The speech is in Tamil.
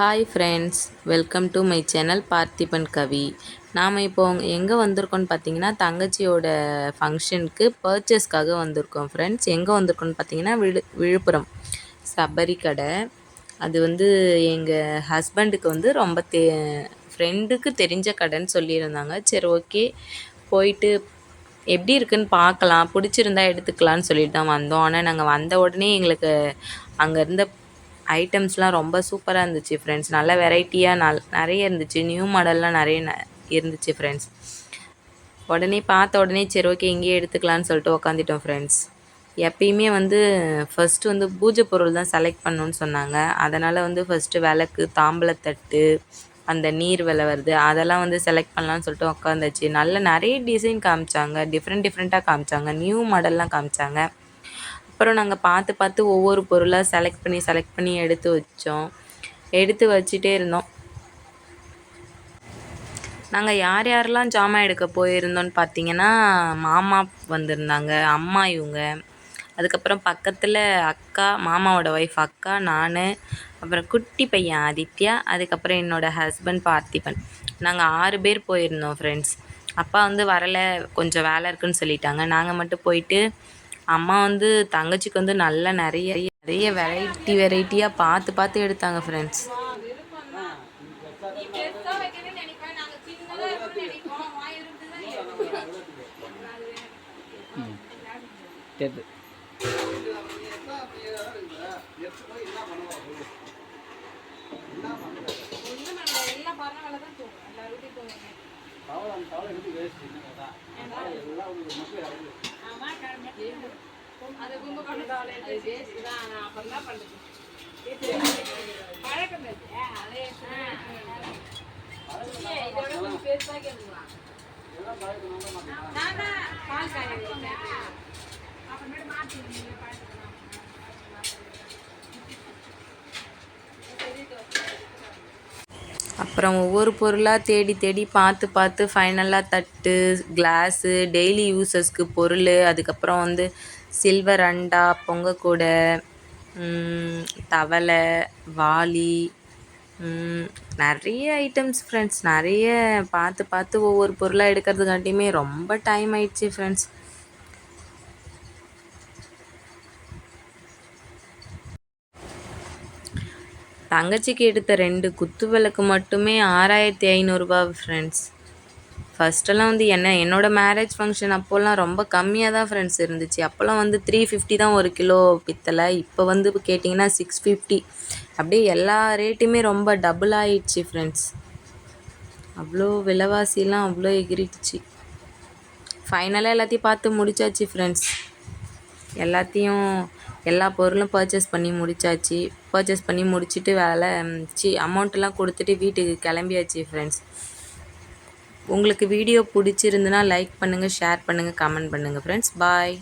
Hi friends welcome to my channel Parthiban Kavi நாம் இப்போ எங்கே வந்திருக்கோம்னு பார்த்தீங்கன்னா தங்கச்சியோட ஃபங்க்ஷனுக்கு பர்ச்சேஸ்க்காக வந்திருக்கோம் ஃப்ரெண்ட்ஸ் எங்கே வந்திருக்கோம்னு பார்த்தீங்கன்னா விழு விழுப்புரம். சபரி கடை. அது வந்து எங்கள் ஹஸ்பண்டுக்கு வந்து ரொம்ப தே ஃப்ரெண்டுக்கு தெரிஞ்ச கடைன்னு சொல்லியிருந்தாங்க. சரி ஓகே போயிட்டு எப்படி இருக்குன்னு பார்க்கலாம். பிடிச்சிருந்தா எடுத்துக்கலான்னு சொல்லிட்டு தான் வந்தோம். ஆனால் நாங்கள் வந்த உடனே எங்களுக்கு அங்கே இருந்த ஐட்டம்ஸ்லாம் ரொம்ப சூப்பராக இருந்துச்சு ஃப்ரெண்ட்ஸ் நல்ல வெரைட்டியாக நல் நிறைய இருந்துச்சு. நியூ மாடல்லாம் நிறைய ந இருந்துச்சு ஃப்ரெண்ட்ஸ் உடனே பார்த்த உடனே சரி ஓகே இங்கேயே எடுத்துக்கலான்னு சொல்லிட்டு உக்காந்துட்டோம் ஃப்ரெண்ட்ஸ் எப்பயுமே வந்து ஃபஸ்ட்டு வந்து பூஜை பொருள் தான் செலக்ட் பண்ணணுன்னு சொன்னாங்க. அதனால் வந்து ஃபஸ்ட்டு விளக்கு தாம்பலத்தட்டு அந்த நீர் விலை வருது அதெல்லாம் வந்து செலக்ட் பண்ணலான்னு சொல்லிட்டு உக்காந்துச்சு. நல்ல நிறைய டிசைன் காமிச்சாங்க. டிஃப்ரெண்ட் டிஃப்ரெண்ட்டாக காமிச்சாங்க. நியூ மாடல்லாம் காமிச்சாங்க. அப்புறம் நாங்கள் பார்த்து பார்த்து ஒவ்வொரு பொருளாக செலக்ட் பண்ணி செலக்ட் பண்ணி எடுத்து வச்சோம். எடுத்து வச்சுட்டே இருந்தோம். நாங்கள் யார் யாரெல்லாம் ஜாமான் எடுக்க போயிருந்தோன்னு பார்த்தீங்கன்னா மாமா வந்திருந்தாங்க அம்மா இவங்க. அதுக்கப்புறம் பக்கத்தில் அக்கா மாமாவோட ஒய்ஃப் அக்கா நான் அப்புறம் குட்டி பையன் ஆதித்யா அதுக்கப்புறம் என்னோடய ஹஸ்பண்ட் பார்த்திபன். நாங்கள் ஆறு பேர் போயிருந்தோம் ஃப்ரெண்ட்ஸ் அப்பா வந்து வரலை கொஞ்சம் வேலை இருக்குன்னு சொல்லிட்டாங்க. நாங்கள் மட்டும் போயிட்டு அம்மா வந்து தங்கச்சிக்கு வந்து நல்லா நிறைய நிறைய வெரைட்டி வெரைட்டியாக பார்த்து பார்த்து எடுத்தாங்க ஃப்ரெண்ட்ஸ் தெரியல அது கும்ப தான். பண்ணுறது பழக்கம் பால் காய அப்புறமேட்டு மாற்றி அப்புறம் ஒவ்வொரு பொருளாக தேடி தேடி பார்த்து பார்த்து ஃபைனலாக தட்டு கிளாஸு டெய்லி யூஸஸ்க்கு பொருள் அதுக்கப்புறம் வந்து சில்வர் அண்டா பொங்கக்கூடை தவளை வாளி நிறைய ஐட்டம்ஸ் ஃப்ரெண்ட்ஸ் நிறைய பார்த்து பார்த்து ஒவ்வொரு பொருளாக எடுக்கிறதுக்காட்டியுமே ரொம்ப டைம் ஆயிடுச்சு ஃப்ரெண்ட்ஸ் தங்கச்சிக்கு எடுத்த ரெண்டு குத்து விளக்கு மட்டுமே ஆறாயிரத்தி ஐநூறுரூபா ஃப்ரெண்ட்ஸ் ஃபஸ்ட்டெல்லாம் வந்து என்ன என்னோடய மேரேஜ் ஃபங்க்ஷன் அப்போல்லாம் ரொம்ப கம்மியாக தான் ஃப்ரெண்ட்ஸ் இருந்துச்சு. அப்போல்லாம் வந்து த்ரீ ஃபிஃப்டி தான் ஒரு கிலோ பித்தளை. இப்போ வந்து கேட்டிங்கன்னா சிக்ஸ் ஃபிஃப்டி அப்படியே எல்லா ரேட்டுமே ரொம்ப டபுள் ஆயிடுச்சு ஃப்ரெண்ட்ஸ் அவ்வளோ விலைவாசிலாம் அவ்வளோ எகிரிடுச்சு. ஃபைனலாக எல்லாத்தையும் பார்த்து முடிச்சாச்சு ஃப்ரெண்ட்ஸ் எல்லாத்தையும் எல்லா பொருளும் பர்ச்சேஸ் பண்ணி முடிச்சாச்சு. பர்ச்சேஸ் பண்ணி முடிச்சுட்டு வேலை சி அமௌண்ட்டெல்லாம் கொடுத்துட்டு வீட்டுக்கு கிளம்பியாச்சு ஃப்ரெண்ட்ஸ் உங்களுக்கு வீடியோ பிடிச்சிருந்துன்னா லைக் பண்ணுங்கள் ஷேர் பண்ணுங்கள் கமெண்ட் பண்ணுங்கள் ஃப்ரெண்ட்ஸ் பாய்